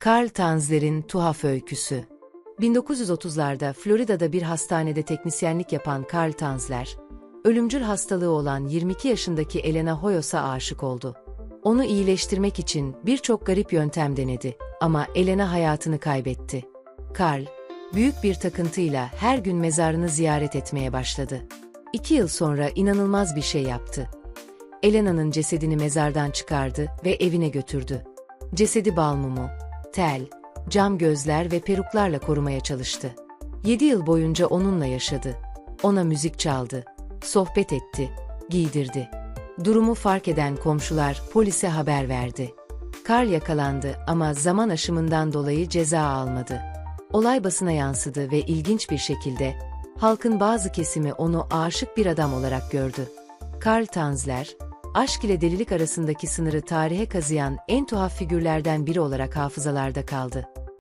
Karl Tanzler'in tuhaf öyküsü. 1930'larda Florida'da bir hastanede teknisyenlik yapan Karl Tanzler, ölümcül hastalığı olan 22 yaşındaki Elena Hoyos'a aşık oldu. Onu iyileştirmek için birçok garip yöntem denedi ama Elena hayatını kaybetti. Karl, büyük bir takıntıyla her gün mezarını ziyaret etmeye başladı. İki yıl sonra inanılmaz bir şey yaptı. Elena'nın cesedini mezardan çıkardı ve evine götürdü. Cesedi bal mumu, tel, cam gözler ve peruklarla korumaya çalıştı. Yedi yıl boyunca onunla yaşadı. Ona müzik çaldı, sohbet etti, giydirdi. Durumu fark eden komşular polise haber verdi. Karl yakalandı ama zaman aşımından dolayı ceza almadı. Olay basına yansıdı ve ilginç bir şekilde halkın bazı kesimi onu aşık bir adam olarak gördü. Karl Tanzler, aşk ile delilik arasındaki sınırı tarihe kazıyan en tuhaf figürlerden biri olarak hafızalarda kaldı.